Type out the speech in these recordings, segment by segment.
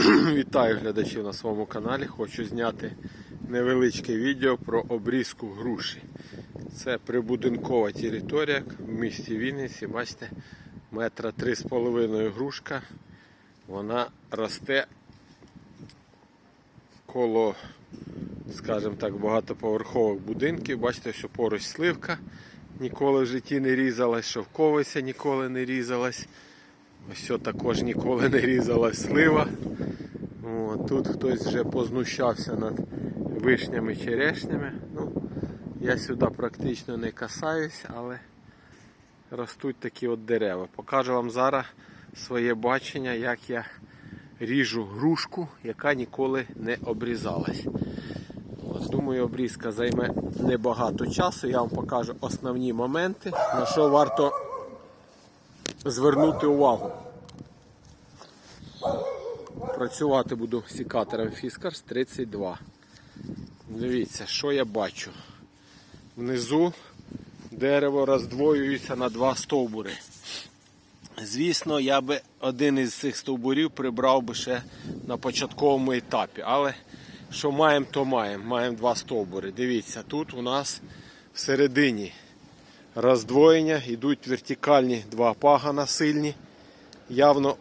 Вітаю глядачів на своєму каналі. Хочу зняти невеличке відео про обрізку груші. Це прибудинкова територія в місті Вінниці. Бачите, метра три з половиною грушка. Вона росте коло, скажімо так, багатоповерхових будинків. Бачите, що поруч сливка ніколи в житті не різалась, шовковиця ніколи не різалась. Ось також ніколи не різалась слива. О, тут хтось вже познущався над вишнями черешнями. Ну, я сюди практично не касаюсь, але ростуть такі от дерева. Покажу вам зараз своє бачення, як я ріжу грушку, яка ніколи не обрізалась. Думаю, обрізка займе небагато часу. Я вам покажу основні моменти, на що варто звернути увагу. Працювати буду сікатором Fiskars 32. Дивіться, що я бачу. Внизу дерево роздвоюється на два стовбури. Звісно, я би один із цих стовбурів прибрав би ще на початковому етапі. Але що маємо, то маємо. Маємо два стовбури. Дивіться, тут у нас всередині роздвоєння, йдуть вертикальні два пагана сильні. Явно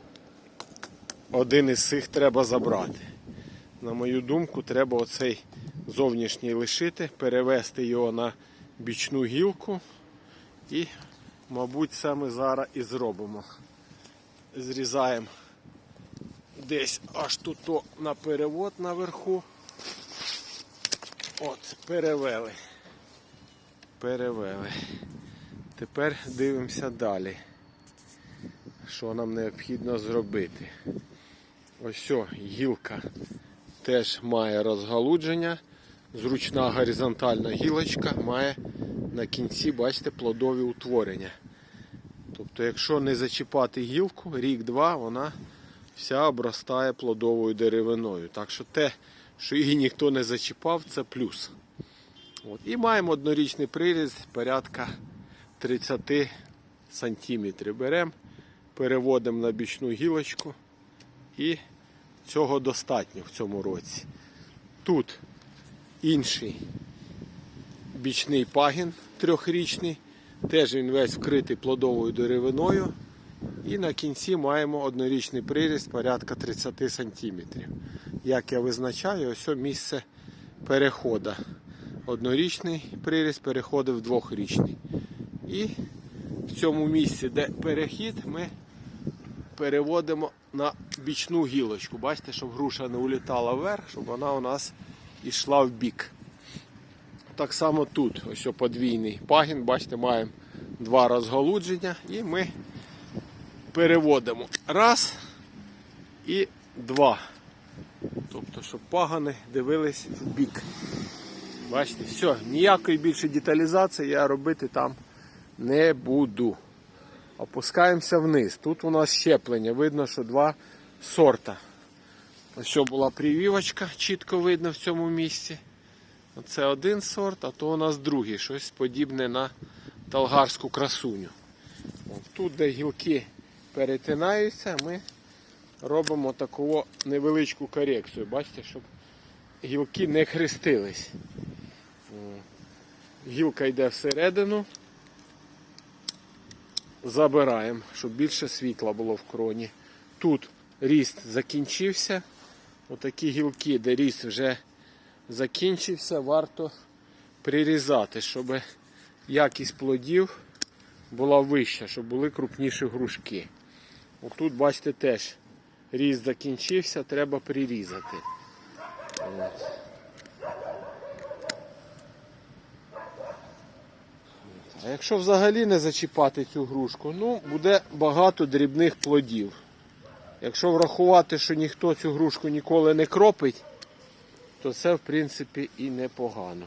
один із цих треба забрати. На мою думку, треба оцей зовнішній лишити, перевести його на бічну гілку і, мабуть, ми зараз і зробимо. Зрізаємо десь аж тут на перевод наверху. От, перевели. Перевели. Тепер дивимося далі. Що нам необхідно зробити? Ось о, гілка теж має розгалудження. Зручна горизонтальна гілочка має на кінці, бачите, плодові утворення. Тобто, якщо не зачіпати гілку, рік-два вона вся обростає плодовою деревиною. Так що те, що її ніхто не зачіпав, це плюс. От. І маємо однорічний приріз порядка 30 сантиметрів. Беремо, переводимо на бічну гілочку і цього достатньо в цьому році. Тут інший бічний пагін трьохрічний, теж він весь вкритий плодовою деревиною. І на кінці маємо однорічний приріст порядка 30 см. Як я визначаю, ось місце переходу. Однорічний приріст переходить в двохрічний. І в цьому місці, де перехід, ми переводимо на бічну гілочку. Бачите, щоб груша не улітала вверх, щоб вона у нас йшла в бік. Так само тут, ось подвійний пагін, бачите, маємо два розголудження і ми переводимо раз і два. Тобто, щоб пагани дивились в бік. Бачите, все, ніякої більше деталізації я робити там не буду. Опускаємося вниз. Тут у нас щеплення. Видно, що два сорта. Ось була привівочка, чітко видно в цьому місці. Це один сорт, а то у нас другий, щось подібне на талгарську красуню. Тут, де гілки перетинаються, ми робимо таку невеличку корекцію. Бачите, щоб гілки не хрестились. Гілка йде всередину. Забираємо, щоб більше світла було в кроні. Тут ріст закінчився. Отакі гілки, де ріст вже закінчився, варто прирізати, щоб якість плодів була вища, щоб були крупніші грушки. Отут, бачите, теж ріст закінчився, треба прирізати. От. А якщо взагалі не зачіпати цю грушку, ну, буде багато дрібних плодів. Якщо врахувати, що ніхто цю грушку ніколи не кропить, то це в принципі і непогано.